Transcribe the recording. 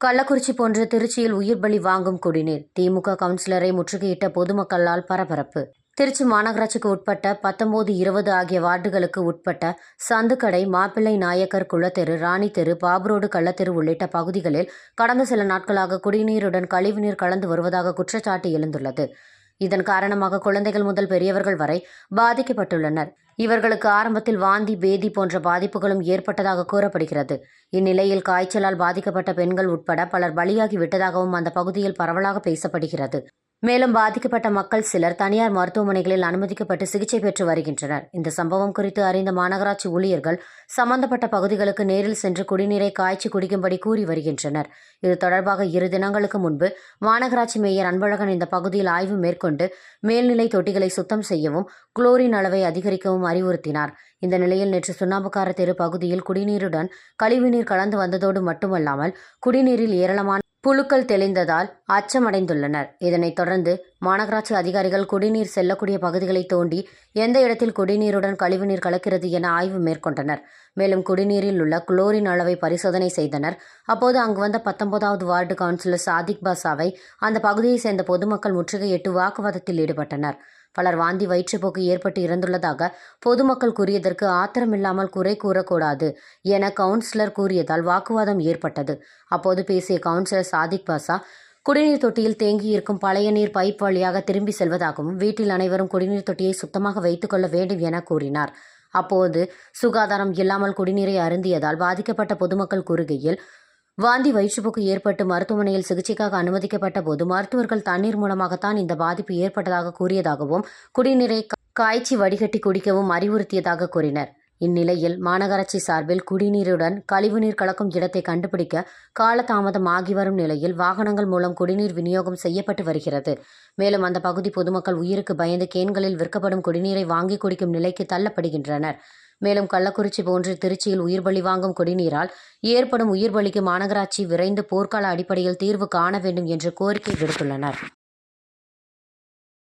கள்ளக்குறிச்சி போன்ற திருச்சியில் உயிர் பலி வாங்கும் குடிநீர். திமுக கவுன்சிலரை முற்றுகையிட்ட பொதுமக்களால் பரபரப்பு. திருச்சி மாநகராட்சிக்கு உட்பட்ட பத்தொன்பது இருபது ஆகிய வார்டுகளுக்கு உட்பட்ட சந்துக்கடை மாப்பிள்ளை நாயக்கர் குளத்தெரு ராணி தெரு பாபுரோடு கள்ளத்தெரு உள்ளிட்ட பகுதிகளில் கடந்த சில நாட்களாக குடிநீருடன் கழிவுநீர் கலந்து வருவதாக குற்றச்சாட்டு எழுந்துள்ளது. இதன் காரணமாக குழந்தைகள் முதல் பெரியவர்கள் வரை பாதிக்கப்பட்டுள்ளனர். இவர்களுக்கு ஆரம்பத்தில் வாந்தி பேதி போன்ற பாதிப்புகளும் ஏற்பட்டதாக கூறப்படுகிறது. இந்நிலையில் காய்ச்சலால் பாதிக்கப்பட்ட பெண்கள் உட்பட பலர் பலியாகி விட்டதாகவும் அந்த பகுதியில் பரவலாக பேசப்படுகிறது. மேலும் பாதிக்கப்பட்ட மக்கள் சிலர் தனியார் மருத்துவமனைகளில் அனுமதிக்கப்பட்டு சிகிச்சை பெற்று வருகின்றனர். இந்த சம்பவம் குறித்து அறிந்த மாநகராட்சி ஊழியர்கள் சம்பந்தப்பட்ட பகுதிகளுக்கு நேரில் சென்று குடிநீரை காய்ச்சி குடிக்கும்படி கூறி வருகின்றனர். இது தொடர்பாக இரு தினங்களுக்கு முன்பு மாநகராட்சி மேயர் அன்பழகன் இந்த பகுதியில் ஆய்வு மேற்கொண்டு மேல்நிலை தொட்டிகளை சுத்தம் செய்யவும் குளோரின் அளவை அதிகரிக்கவும் அறிவுறுத்தினார். இந்த நிலையில் நேற்று சுண்ணாம்புக்கார தெரு பகுதியில் குடிநீருடன் கழிவுநீர் கலந்து வந்ததோடு மட்டுமல்லாமல் குடிநீரில் ஏராளமான புழுக்கள் தெளிந்ததால் அச்சமடைந்துள்ளனர். இதனைத் தொடர்ந்து மாநகராட்சி அதிகாரிகள் குடிநீர் செல்லக்கூடிய பகுதிகளை தோண்டி எந்த இடத்தில் குடிநீருடன் கழிவுநீர் கலக்கிறது என ஆய்வு மேற்கொண்டனர். மேலும் குடிநீரில் உள்ள குளோரின் அளவை பரிசோதனை செய்தனர். அப்போது அங்கு வந்த பத்தொன்பதாவது வார்டு கவுன்சிலர் சாதிக் பாசாவை அந்த பகுதியைச் சேர்ந்த பொதுமக்கள் முற்றுகையிட்டு வாக்குவாதத்தில் ஈடுபட்டனர். பலர் வாந்தி வயிற்றுப்போக்கு ஏற்பட்டு இறந்துள்ளதாக பொதுமக்கள் கூறியதற்கு ஆத்திரமில்லாமல் குறை கூறக்கூடாது என கவுன்சிலர் கூறியதால் வாக்குவாதம் ஏற்பட்டது. அப்போது பேசிய கவுன்சிலர் சாதிக் பாசா குடிநீர் தொட்டியில் தேங்கியிருக்கும் பழைய நீர் பைப் வழியாக திரும்பி செல்வதாகவும் வீட்டில் அனைவரும் குடிநீர் தொட்டியை சுத்தமாக வைத்துக்கொள்ள வேண்டும் என கூறினார். அப்போது சுகாதாரம் இல்லாமல் குடிநீரை அருந்தியதால் பாதிக்கப்பட்ட பொதுமக்கள் கூறுகையில் வாந்தி வயிற்றுப்போக்கு ஏற்பட்டு மருத்துவமனையில் சிகிச்சைக்காக அனுமதிக்கப்பட்ட போது மருத்துவர்கள் தண்ணீர் மூலமாகத்தான் இந்த பாதிப்பு ஏற்பட்டதாக கூறியதாகவும் குடிநீரை காய்ச்சி வடிகட்டி குடிக்கவும் அறிவுறுத்தியதாக கூறினர். இந்நிலையில் மாநகராட்சி சார்பில் குடிநீருடன் கழிவுநீர் கலக்கும் இடத்தை கண்டுபிடிக்க காலதாமதம் ஆகி வரும் நிலையில் வாகனங்கள் மூலம் குடிநீர் விநியோகம் செய்யப்பட்டு வருகிறது. மேலும் அந்த பகுதி பொதுமக்கள் உயிருக்கு பயந்து கேன்களில் விற்கப்படும் குடிநீரை வாங்கி குடிக்கும் நிலைக்கு தள்ளப்படுகின்றனர். மேலும் கள்ளக்குறிச்சி போன்று திருச்சியில் உயிர் பலி வாங்கும் குடிநீரால் ஏற்படும் உயிர் பலிக்கு மாநகராட்சி விரைந்து போர்க்கால அடிப்படையில் தீர்வு காண வேண்டும் என்று கோரிக்கை விடுத்துள்ளனர்.